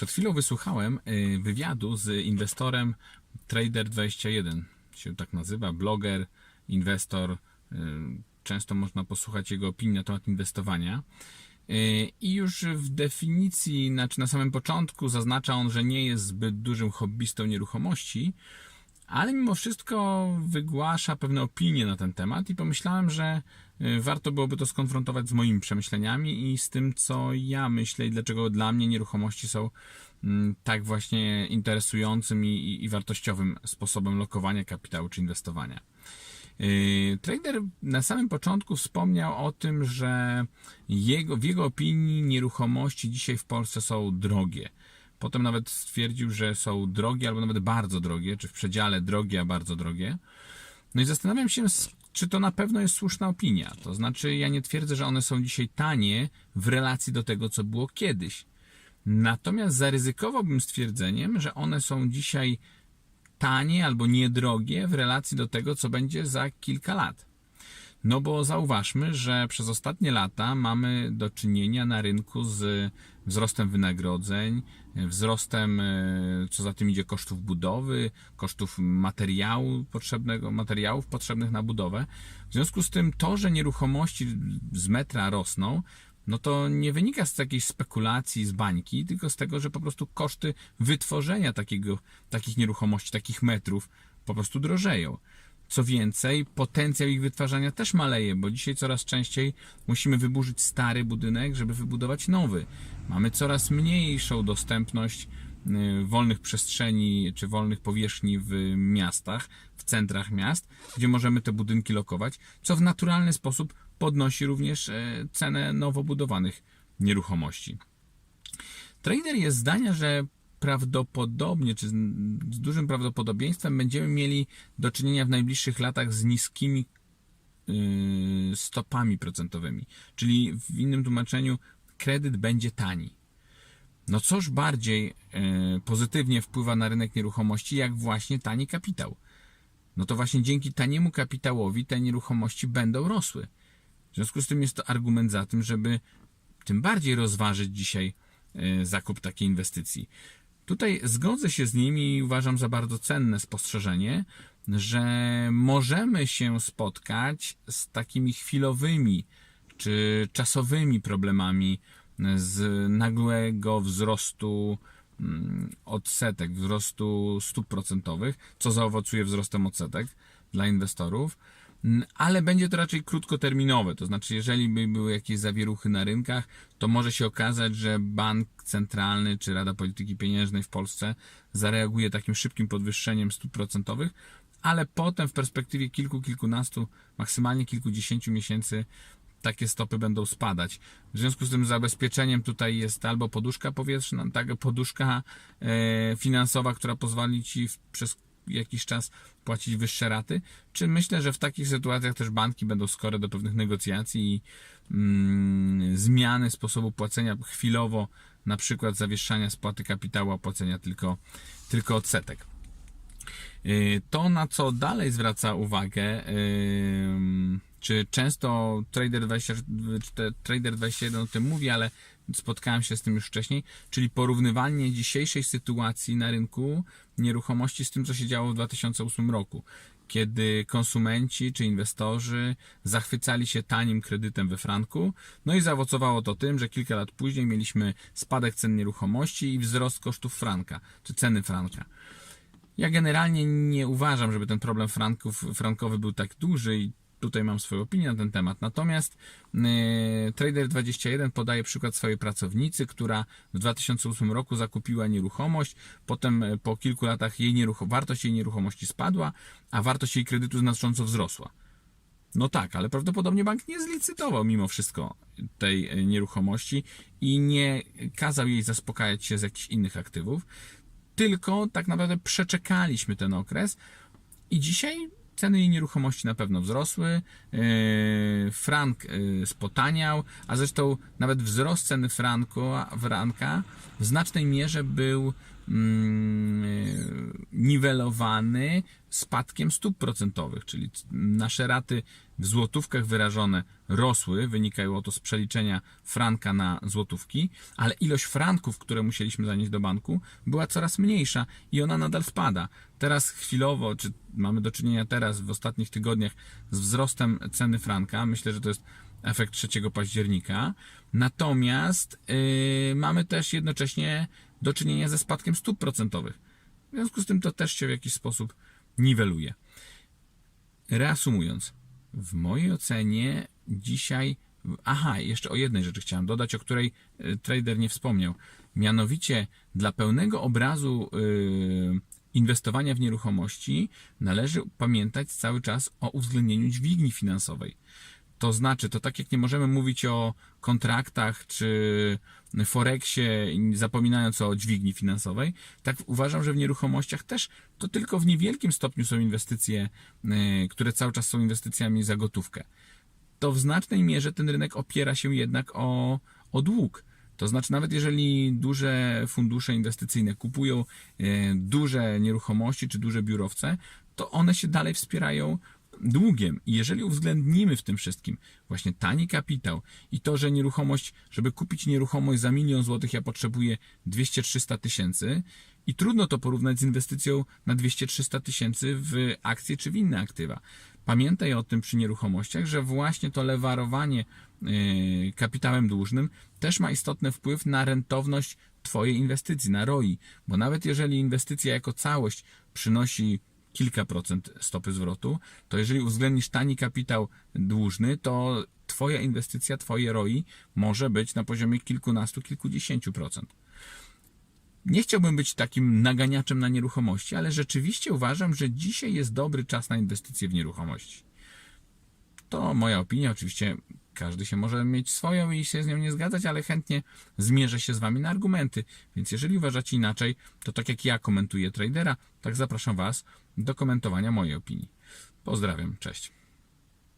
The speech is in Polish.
Przed chwilą wysłuchałem y, wywiadu z inwestorem Trader21. Się tak nazywa, bloger, inwestor. y, Często można posłuchać jego opinii na temat inwestowania. Y, I już w definicji, znaczy na samym początku zaznacza on, że nie jest zbyt dużym hobbystą nieruchomości, ale mimo wszystko wygłasza pewne opinie na ten temat i pomyślałem, że warto byłoby to skonfrontować z moimi przemyśleniami i z tym, co ja myślę i dlaczego dla mnie nieruchomości są mm, tak właśnie interesującym i, i, i wartościowym sposobem lokowania kapitału czy inwestowania. Yy, Trader na samym początku wspomniał o tym, że jego, w jego opinii nieruchomości dzisiaj w Polsce są drogie. Potem nawet stwierdził, że są drogie albo nawet bardzo drogie, czy w przedziale drogie, a bardzo drogie. No i zastanawiam się, s- czy to na pewno jest słuszna opinia. To znaczy, ja nie twierdzę, że one są dzisiaj tanie w relacji do tego, co było kiedyś. Natomiast zaryzykowałbym stwierdzeniem, że one są dzisiaj tanie albo niedrogie w relacji do tego, co będzie za kilka lat. No bo zauważmy, że przez ostatnie lata mamy do czynienia na rynku z wzrostem wynagrodzeń, wzrostem, e, co za tym idzie, kosztów budowy, kosztów materiału potrzebnego, materiałów potrzebnych na budowę. W związku z tym to, że nieruchomości z metra rosną, no to nie wynika z jakiejś spekulacji, z bańki, tylko z tego, że po prostu koszty wytworzenia takiego, takich nieruchomości, takich metrów po prostu drożeją. Co więcej, potencjał ich wytwarzania też maleje, bo dzisiaj coraz częściej musimy wyburzyć stary budynek, żeby wybudować nowy. Mamy coraz mniejszą dostępność y, wolnych przestrzeni czy wolnych powierzchni w miastach, w centrach miast, gdzie możemy te budynki lokować, co w naturalny sposób podnosi również e, cenę nowo budowanych nieruchomości. Trader jest zdania, że prawdopodobnie, czy z z dużym prawdopodobieństwem będziemy mieli do czynienia w najbliższych latach z niskimi yy, stopami procentowymi. Czyli w innym tłumaczeniu kredyt będzie tani. No coż bardziej yy, pozytywnie wpływa na rynek nieruchomości, jak właśnie tani kapitał. No to właśnie dzięki taniemu kapitałowi te nieruchomości będą rosły. W związku z tym jest to argument za tym, żeby tym bardziej rozważyć dzisiaj e, zakup takiej inwestycji. Tutaj zgodzę się z nimi i uważam za bardzo cenne spostrzeżenie, że możemy się spotkać z takimi chwilowymi czy czasowymi problemami z nagłego wzrostu mm, odsetek, wzrostu stóp procentowych, co zaowocuje wzrostem odsetek dla inwestorów. Ale będzie to raczej krótkoterminowe. To znaczy, jeżeli by były jakieś zawieruchy na rynkach, to może się okazać, że bank centralny czy Rada Polityki Pieniężnej w Polsce zareaguje takim szybkim podwyższeniem stóp procentowych, ale potem w perspektywie kilku, kilkunastu, maksymalnie kilkudziesięciu miesięcy takie stopy będą spadać. W związku z tym zabezpieczeniem tutaj jest albo poduszka powietrzna, tak, poduszka e, finansowa, która pozwoli ci przez jakiś czas płacić wyższe raty, czy myślę, że w takich sytuacjach też banki będą skore do pewnych negocjacji i mm, zmiany sposobu płacenia chwilowo, na przykład zawieszania spłaty kapitału, a płacenia tylko, tylko odsetek. Y, To, na co dalej zwraca uwagę, czy często Trader, 20, czy te- Trader 21 o tym mówi, ale spotkałem się z tym już wcześniej, czyli porównywanie dzisiejszej sytuacji na rynku nieruchomości z tym, co się działo w 2008 roku, kiedy konsumenci czy inwestorzy zachwycali się tanim kredytem we franku, no i zaowocowało to tym, że kilka lat później mieliśmy spadek cen nieruchomości i wzrost kosztów franka, czy ceny franka. Ja generalnie nie uważam, żeby ten problem franków, frankowy był tak duży i tutaj mam swoją opinię na ten temat. Natomiast yy, Trader21 podaje przykład swojej pracownicy, która w 2008 roku zakupiła nieruchomość, potem e, po kilku latach jej wartość jej nieruchomości spadła, a wartość jej kredytu znacząco wzrosła. No tak, ale prawdopodobnie bank nie zlicytował mimo wszystko tej e, nieruchomości i nie kazał jej zaspokajać się z jakichś innych aktywów, tylko tak naprawdę przeczekaliśmy ten okres i dzisiaj ceny jej nieruchomości na pewno wzrosły, yy, frank yy, spotaniał, a zresztą nawet wzrost ceny franku, franka w znacznej mierze był e, niwelowany spadkiem stóp procentowych, czyli nasze raty w złotówkach wyrażone rosły, wynikało to z przeliczenia franka na złotówki, ale ilość franków, które musieliśmy zanieść do banku, była coraz mniejsza i ona nadal spada. Teraz chwilowo, czy mamy do czynienia teraz w ostatnich tygodniach z wzrostem ceny franka, myślę, że to jest efekt 3 października. Natomiast yy, mamy też jednocześnie do czynienia ze spadkiem stóp procentowych. W związku z tym to też się w jakiś sposób niweluje. Reasumując, w mojej ocenie dzisiaj. Aha, jeszcze o jednej rzeczy chciałem dodać, o której y, trader nie wspomniał. Mianowicie dla pełnego obrazu y, inwestowania w nieruchomości należy pamiętać cały czas o uwzględnieniu dźwigni finansowej. To znaczy, to tak jak nie możemy mówić o kontraktach czy Forexie, zapominając o dźwigni finansowej, tak uważam, że w nieruchomościach też to tylko w niewielkim stopniu są inwestycje, y, które cały czas są inwestycjami za gotówkę. To w znacznej mierze ten rynek opiera się jednak o, o dług. To znaczy, nawet jeżeli duże fundusze inwestycyjne kupują e, duże nieruchomości czy duże biurowce, to one się dalej wspierają długiem. I jeżeli uwzględnimy w tym wszystkim właśnie tani kapitał i to, że nieruchomość, żeby kupić nieruchomość za milion złotych, ja potrzebuję 200-300 tysięcy i trudno to porównać z inwestycją na 200-300 tysięcy w akcje czy w inne aktywa. Pamiętaj o tym przy nieruchomościach, że właśnie to lewarowanie yy, kapitałem dłużnym też ma istotny wpływ na rentowność Twojej inwestycji, na ROI, bo nawet jeżeli inwestycja jako całość przynosi kilka procent stopy zwrotu, to jeżeli uwzględnisz tani kapitał dłużny, to Twoja inwestycja, Twoje ROI może być na poziomie kilkunastu, kilkudziesięciu procent. Nie chciałbym być takim naganiaczem na nieruchomości, ale rzeczywiście uważam, że dzisiaj jest dobry czas na inwestycje w nieruchomości. To moja opinia, oczywiście każdy się może mieć swoją i się z nią nie zgadzać, ale chętnie zmierzę się z Wami na argumenty. Więc jeżeli uważacie inaczej, to tak jak ja komentuję tradera, tak zapraszam Was do komentowania mojej opinii. Pozdrawiam, cześć.